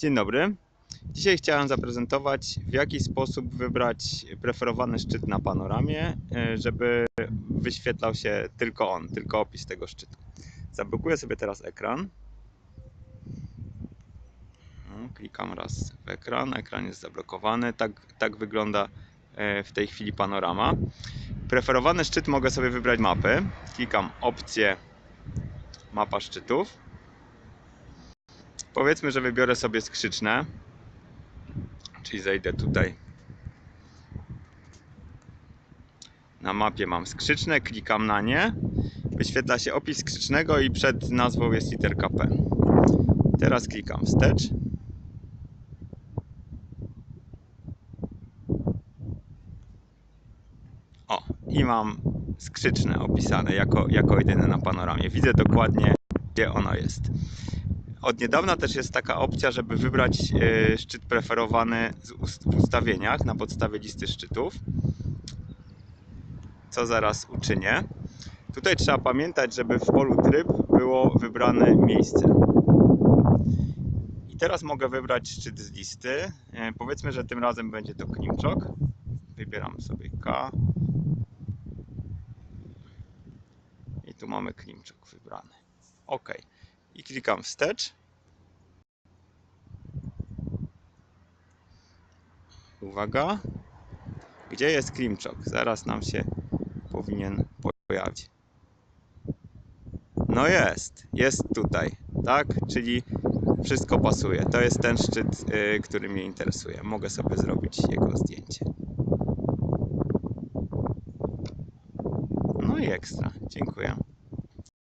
Dzień dobry. Dzisiaj chciałem zaprezentować, w jaki sposób wybrać preferowany szczyt na panoramie, e, żeby wyświetlał się tylko on, tylko opis tego szczytu. Zablokuję sobie teraz ekran. Klikam raz w ekran, ekran jest zablokowany. Tak, tak wygląda e, w tej chwili panorama. Preferowany szczyt mogę sobie wybrać mapy. Klikam opcję mapa szczytów. Powiedzmy, że wybiorę sobie skrzyczne. Czyli zejdę tutaj. Na mapie mam skrzyczne, klikam na nie. Wyświetla się opis skrzycznego i przed nazwą jest literka P. Teraz klikam wstecz. O, i mam skrzyczne opisane jako, jako jedyne na panoramie. Widzę dokładnie, gdzie ono jest. Od niedawna też jest taka opcja, żeby wybrać e, szczyt preferowany w ustawieniach na podstawie listy szczytów. Co zaraz uczynię. Tutaj trzeba pamiętać, żeby w polu tryb było wybrane miejsce. I teraz mogę wybrać szczyt z listy. E, Powiedzmy, że tym razem będzie to Klimczok. Wybieram sobie K. I tu mamy Klimczok wybrany. OK. I klikam wstecz. Uwaga. Gdzie jest Klimczok? Zaraz nam się powinien pojawić. No jest, jest tutaj, tak? Czyli wszystko pasuje. To jest ten szczyt, y, który mnie interesuje. Mogę sobie zrobić jego zdjęcie. No i ekstra. Dziękuję.